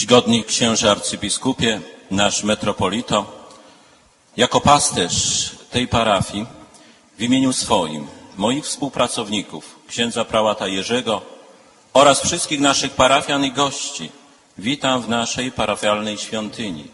Czcigodni księże arcybiskupie, nasz metropolito, jako pasterz tej parafii w imieniu swoim, moich współpracowników, księdza prałata Jerzego oraz wszystkich naszych parafian i gości, witam w naszej parafialnej świątyni.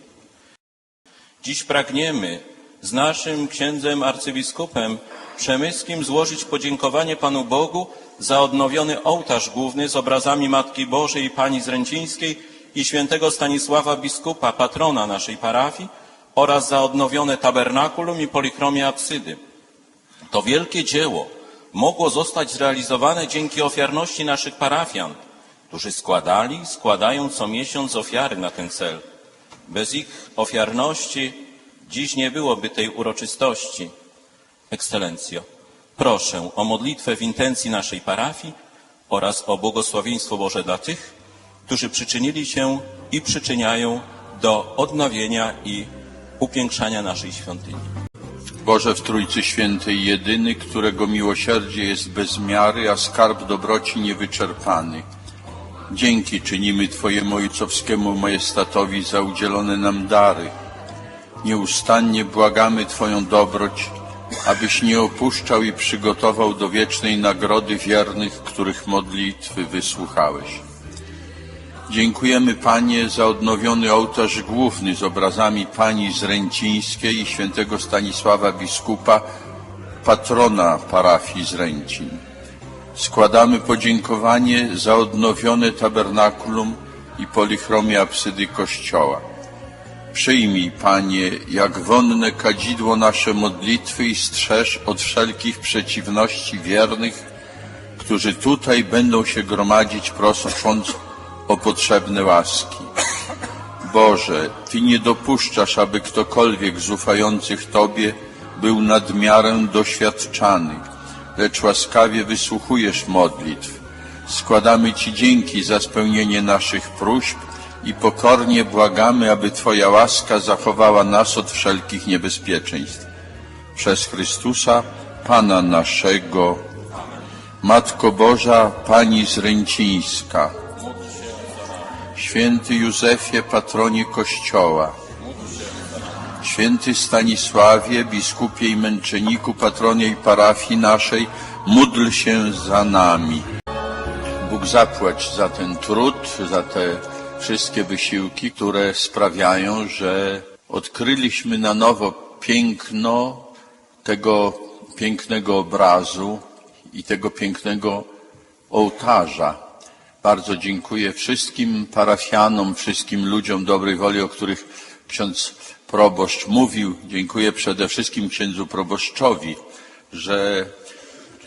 Dziś pragniemy z naszym księdzem arcybiskupem przemyskim złożyć podziękowanie Panu Bogu za odnowiony ołtarz główny z obrazami Matki Bożej i Pani Zręcińskiej i świętego Stanisława biskupa, patrona naszej parafii oraz za odnowione tabernakulum i polichromię absydy. To wielkie dzieło mogło zostać zrealizowane dzięki ofiarności naszych parafian, którzy składali, składają co miesiąc ofiary na ten cel. Bez ich ofiarności dziś nie byłoby tej uroczystości. Ekscelencjo, proszę o modlitwę w intencji naszej parafii oraz o błogosławieństwo Boże dla tych, którzy przyczynili się i przyczyniają do odnowienia i upiększania naszej świątyni. Boże w Trójcy Świętej jedyny, którego miłosierdzie jest bez miary, a skarb dobroci niewyczerpany. Dzięki czynimy Twojemu ojcowskiemu majestatowi za udzielone nam dary. Nieustannie błagamy Twoją dobroć, abyś nie opuszczał i przygotował do wiecznej nagrody wiernych, których modlitwy wysłuchałeś. Dziękujemy Panie za odnowiony ołtarz główny z obrazami Pani Zręcińskiej i świętego Stanisława biskupa, patrona parafii Zręcin. Składamy podziękowanie za odnowione tabernakulum i polichromię absydy kościoła. Przyjmij, Panie, jak wonne kadzidło nasze modlitwy i strzeż od wszelkich przeciwności wiernych, którzy tutaj będą się gromadzić, prosząc o potrzebne łaski. Boże, Ty nie dopuszczasz, aby ktokolwiek z ufających Tobie był nadmiarem doświadczany, lecz łaskawie wysłuchujesz modlitw. Składamy Ci dzięki za spełnienie naszych próśb i pokornie błagamy, aby Twoja łaska zachowała nas od wszelkich niebezpieczeństw. Przez Chrystusa, Pana naszego, Matko Boża, Pani Zręcińska, Święty Józefie, patronie Kościoła, Święty Stanisławie, biskupie i męczenniku, patronie i parafii naszej, módl się za nami. Bóg zapłać za ten trud, za te wszystkie wysiłki, które sprawiają, że odkryliśmy na nowo piękno tego pięknego obrazu i tego pięknego ołtarza. Bardzo dziękuję wszystkim parafianom, wszystkim ludziom dobrej woli, o których ksiądz proboszcz mówił. Dziękuję przede wszystkim księdzu proboszczowi, że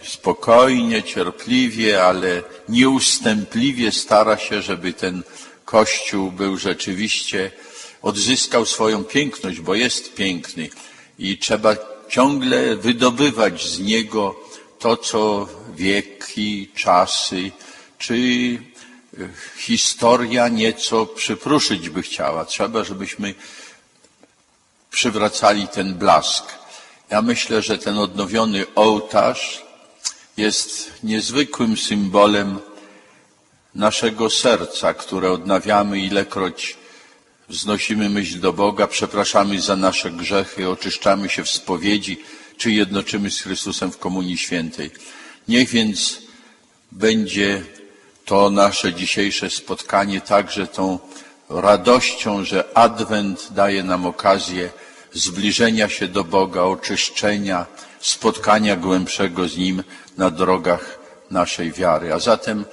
spokojnie, cierpliwie, ale nieustępliwie stara się, żeby ten kościół był rzeczywiście, odzyskał swoją piękność, bo jest piękny i trzeba ciągle wydobywać z niego to, co wieki, czasy, czy historia nieco przypruszyć by chciała. Trzeba, żebyśmy przywracali ten blask. Ja myślę, że ten odnowiony ołtarz jest niezwykłym symbolem naszego serca, które odnawiamy ilekroć wznosimy myśl do Boga, przepraszamy za nasze grzechy, oczyszczamy się w spowiedzi, czy jednoczymy z Chrystusem w Komunii Świętej. Niech więc będzie to nasze dzisiejsze spotkanie także tą radością, że Adwent daje nam okazję zbliżenia się do Boga, oczyszczenia, spotkania głębszego z Nim na drogach naszej wiary. A zatem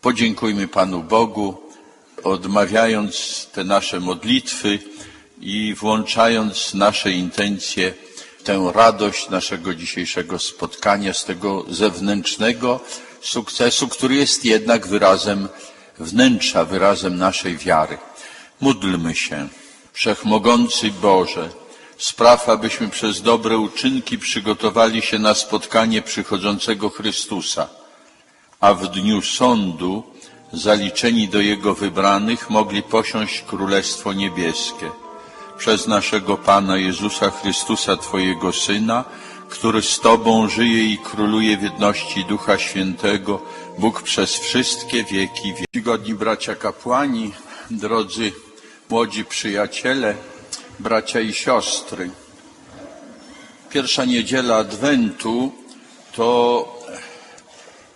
podziękujmy Panu Bogu, odmawiając te nasze modlitwy i włączając nasze intencje tę radość naszego dzisiejszego spotkania z tego zewnętrznego sukcesu, który jest jednak wyrazem wnętrza, wyrazem naszej wiary. Módlmy się. Wszechmogący Boże, spraw, abyśmy przez dobre uczynki przygotowali się na spotkanie przychodzącego Chrystusa, a w dniu sądu, zaliczeni do Jego wybranych, mogli posiąść Królestwo Niebieskie. Przez naszego Pana Jezusa Chrystusa, Twojego Syna, który z Tobą żyje i króluje w jedności Ducha Świętego, Bóg przez wszystkie wieki. Czcigodni bracia kapłani, Drodzy młodzi przyjaciele, bracia i siostry, pierwsza niedziela Adwentu to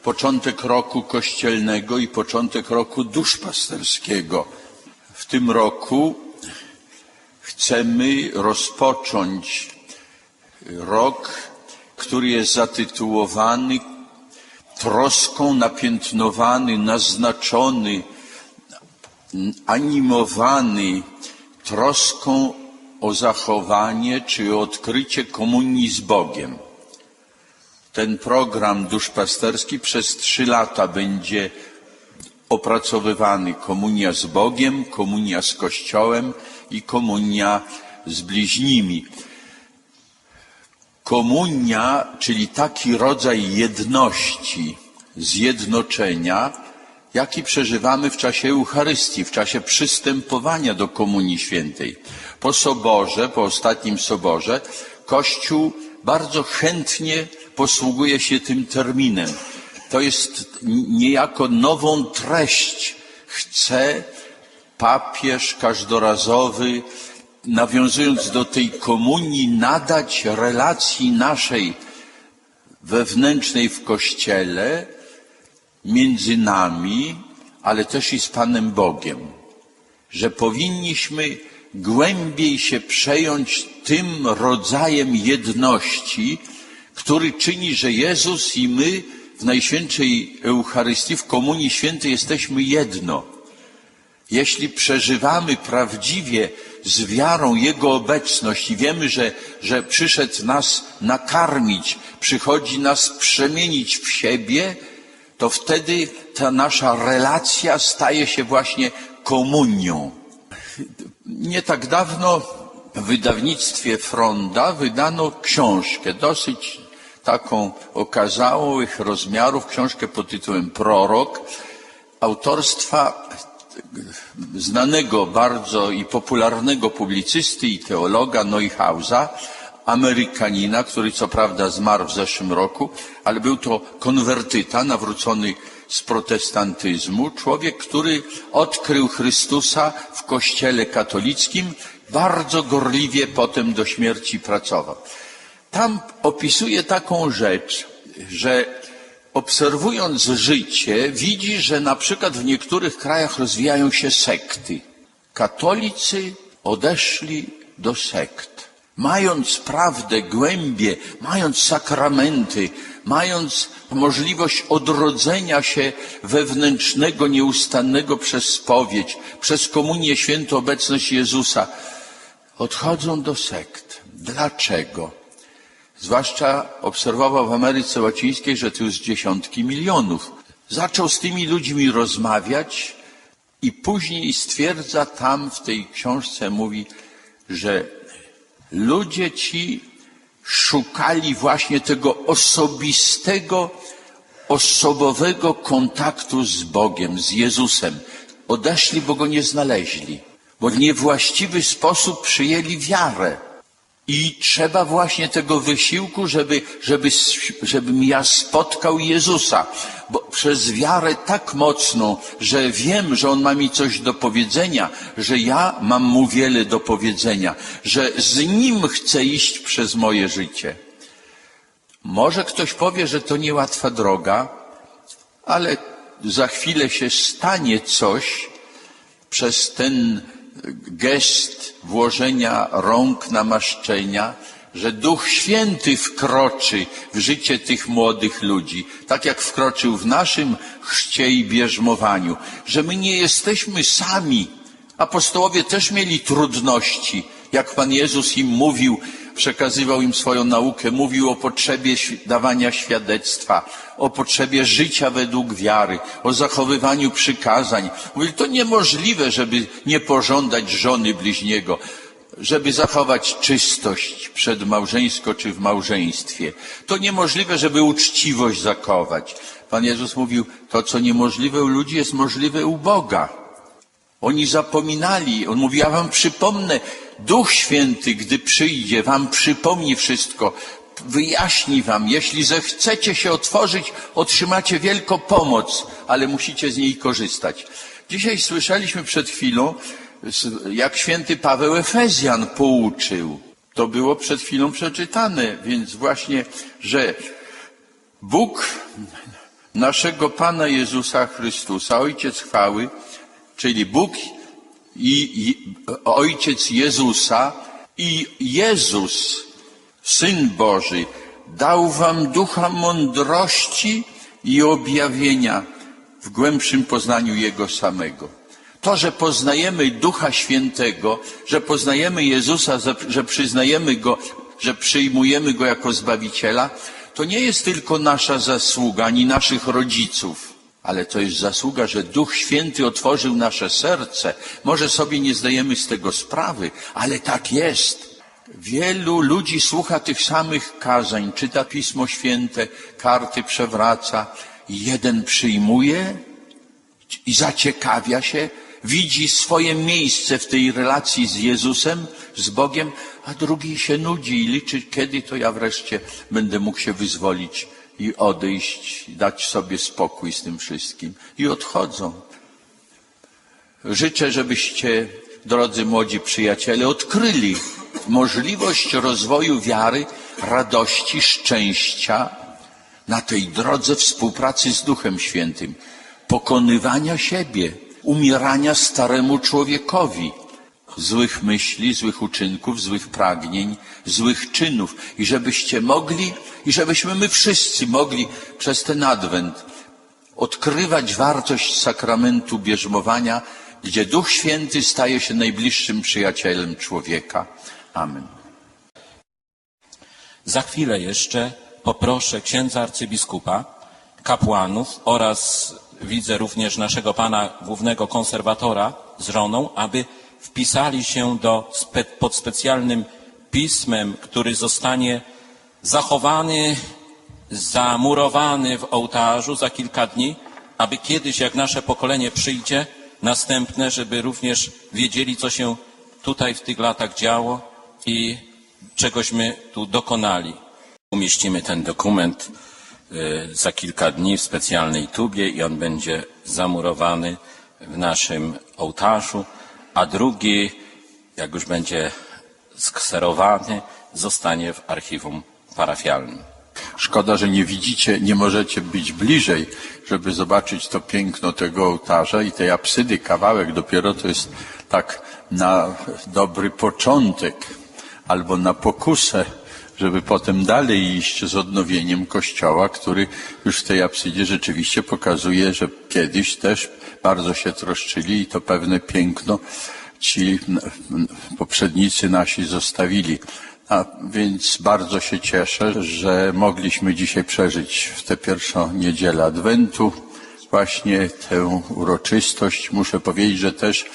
początek roku kościelnego i początek roku duszpasterskiego. W tym roku chcemy rozpocząć rok, który jest zatytułowany troską, napiętnowany, naznaczony, animowany troską o zachowanie czy o odkrycie komunii z Bogiem. Ten program duszpasterski przez trzy lata będzie opracowywany komunia z Bogiem, komunia z Kościołem i komunia z bliźnimi. Komunia, czyli taki rodzaj jedności, zjednoczenia, jaki przeżywamy w czasie Eucharystii, w czasie przystępowania do Komunii Świętej. Po soborze, po ostatnim soborze, Kościół bardzo chętnie posługuje się tym terminem. To jest niejako nową treść. Chce papież każdorazowy, nawiązując do tej komunii, nadać relacji naszej wewnętrznej w Kościele między nami, ale też i z Panem Bogiem. Że powinniśmy głębiej się przejąć tym rodzajem jedności, który czyni, że Jezus i my w Najświętszej Eucharystii, w Komunii Świętej jesteśmy jedno. Jeśli przeżywamy prawdziwie z wiarą Jego obecność i wiemy, że, że przyszedł nas nakarmić, przychodzi nas przemienić w siebie, to wtedy ta nasza relacja staje się właśnie komunią. Nie tak dawno w wydawnictwie Fronda wydano książkę, dosyć taką okazałych rozmiarów, książkę pod tytułem Prorok, autorstwa znanego bardzo i popularnego publicysty i teologa Neuhausa, Amerykanina, który co prawda zmarł w zeszłym roku, ale był to konwertyta nawrócony z protestantyzmu, człowiek, który odkrył Chrystusa w kościele katolickim, bardzo gorliwie potem do śmierci pracował. Tam opisuje taką rzecz, że obserwując życie, widzi, że na przykład w niektórych krajach rozwijają się sekty. Katolicy odeszli do sekt. Mając prawdę, głębie, mając sakramenty, mając możliwość odrodzenia się wewnętrznego, nieustannego przez spowiedź, przez komunię świętą, obecność Jezusa, odchodzą do sekt. Dlaczego? Zwłaszcza obserwował w Ameryce Łacińskiej, że tu jest dziesiątki milionów. Zaczął z tymi ludźmi rozmawiać i później stwierdza tam w tej książce, mówi, że ludzie ci szukali właśnie tego osobistego, osobowego kontaktu z Bogiem, z Jezusem. Odeszli, bo go nie znaleźli, bo w niewłaściwy sposób przyjęli wiarę. I trzeba właśnie tego wysiłku, żeby, żeby, żebym ja spotkał Jezusa, bo przez wiarę tak mocną, że wiem, że On ma mi coś do powiedzenia, że ja mam Mu wiele do powiedzenia, że z Nim chcę iść przez moje życie. Może ktoś powie, że to niełatwa droga, ale za chwilę się stanie coś przez ten gest włożenia rąk namaszczenia, że Duch Święty wkroczy w życie tych młodych ludzi, tak jak wkroczył w naszym chrzcie i bierzmowaniu, że my nie jesteśmy sami. Apostołowie też mieli trudności, jak Pan Jezus im mówił, przekazywał im swoją naukę, mówił o potrzebie dawania świadectwa, o potrzebie życia według wiary, o zachowywaniu przykazań. Mówili, to niemożliwe, żeby nie pożądać żony bliźniego, żeby zachować czystość przedmałżeńsko czy w małżeństwie. To niemożliwe, żeby uczciwość zachować. Pan Jezus mówił, to co niemożliwe u ludzi jest możliwe u Boga. Oni zapominali. On mówi, ja wam przypomnę, Duch Święty, gdy przyjdzie, wam przypomni wszystko, wyjaśni wam. Jeśli zechcecie się otworzyć, otrzymacie wielką pomoc, ale musicie z niej korzystać. Dzisiaj słyszeliśmy przed chwilą, jak święty Paweł Efezjan pouczył. To było przed chwilą przeczytane, więc właśnie, że Bóg naszego Pana Jezusa Chrystusa, Ojciec chwały, czyli Bóg i, Ojciec Jezusa i Jezus, Syn Boży, dał wam ducha mądrości i objawienia w głębszym poznaniu Jego samego. To, że poznajemy Ducha Świętego, że poznajemy Jezusa, że przyznajemy Go, że przyjmujemy Go jako Zbawiciela, to nie jest tylko nasza zasługa, ani naszych rodziców, ale to jest zasługa, że Duch Święty otworzył nasze serce. Może sobie nie zdajemy z tego sprawy, ale tak jest. Wielu ludzi słucha tych samych kazań, czyta Pismo Święte, karty przewraca. Jeden przyjmuje i zaciekawia się, widzi swoje miejsce w tej relacji z Jezusem, z Bogiem, a drugi się nudzi i liczy, kiedy to ja wreszcie będę mógł się wyzwolić i odejść, dać sobie spokój z tym wszystkim. I odchodzą. Życzę, żebyście, drodzy młodzi przyjaciele, odkryli możliwość rozwoju wiary, radości, szczęścia na tej drodze współpracy z Duchem Świętym, pokonywania siebie, umierania staremu człowiekowi, złych myśli, złych uczynków, złych pragnień, złych czynów i żebyście mogli, i żebyśmy my wszyscy mogli przez ten adwent odkrywać wartość sakramentu bierzmowania, gdzie Duch Święty staje się najbliższym przyjacielem człowieka. Amen. Za chwilę jeszcze poproszę księdza arcybiskupa, kapłanów oraz widzę również naszego pana głównego konserwatora z żoną, aby wpisali się do, pod specjalnym pismem, który zostanie zachowany, zamurowany w ołtarzu za kilka dni, aby kiedyś, jak nasze pokolenie przyjdzie, następne, żeby również wiedzieli, co się tutaj w tych latach działo i czegośmy tu dokonali. Umieścimy ten dokument y, za kilka dni w specjalnej tubie i on będzie zamurowany w naszym ołtarzu, a drugi, jak już będzie skserowany, zostanie w archiwum parafialnym. Szkoda, że nie widzicie, nie możecie być bliżej, żeby zobaczyć to piękno tego ołtarza i tej apsydy. Kawałek dopiero to jest tak na dobry początek albo na pokusę, żeby potem dalej iść z odnowieniem kościoła, który już w tej apsydzie rzeczywiście pokazuje, że kiedyś też bardzo się troszczyli i to pewne piękno ci poprzednicy nasi zostawili. A więc bardzo się cieszę, że mogliśmy dzisiaj przeżyć w tę pierwszą niedzielę Adwentu właśnie tę uroczystość. Muszę powiedzieć, że też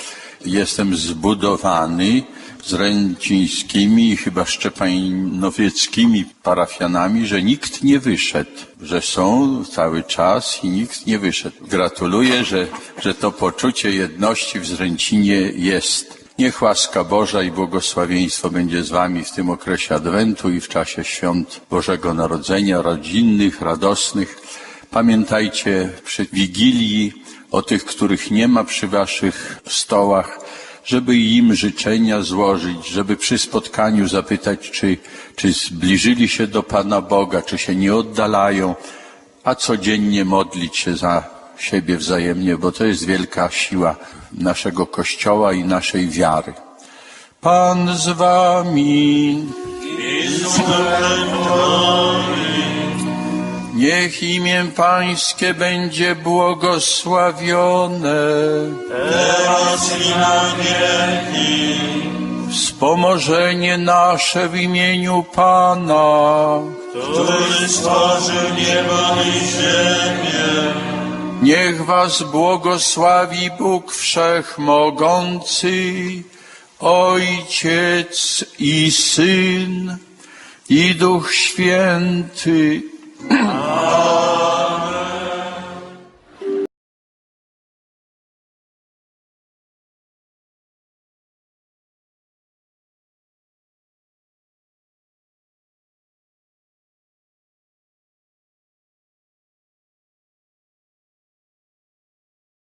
jestem zbudowany z ręcińskimi chyba szczepanowieckimi parafianami, że nikt nie wyszedł, że są cały czas i nikt nie wyszedł. Gratuluję, że, że to poczucie jedności w Zręcinie jest. Niech łaska Boża i błogosławieństwo będzie z Wami w tym okresie Adwentu i w czasie świąt Bożego Narodzenia, rodzinnych, radosnych. Pamiętajcie przy Wigilii o tych, których nie ma przy Waszych stołach, żeby im życzenia złożyć, żeby przy spotkaniu zapytać, czy, czy zbliżyli się do Pana Boga, czy się nie oddalają, a codziennie modlić się za siebie wzajemnie, bo to jest wielka siła naszego Kościoła i naszej wiary. Pan z Wami. Niech imię Pańskie będzie błogosławione. Wspomożenie nasze w imieniu Pana. który stworzył niebo i ziemię. Niech was błogosławi Bóg Wszechmogący, Ojciec i Syn i Duch Święty. Amen.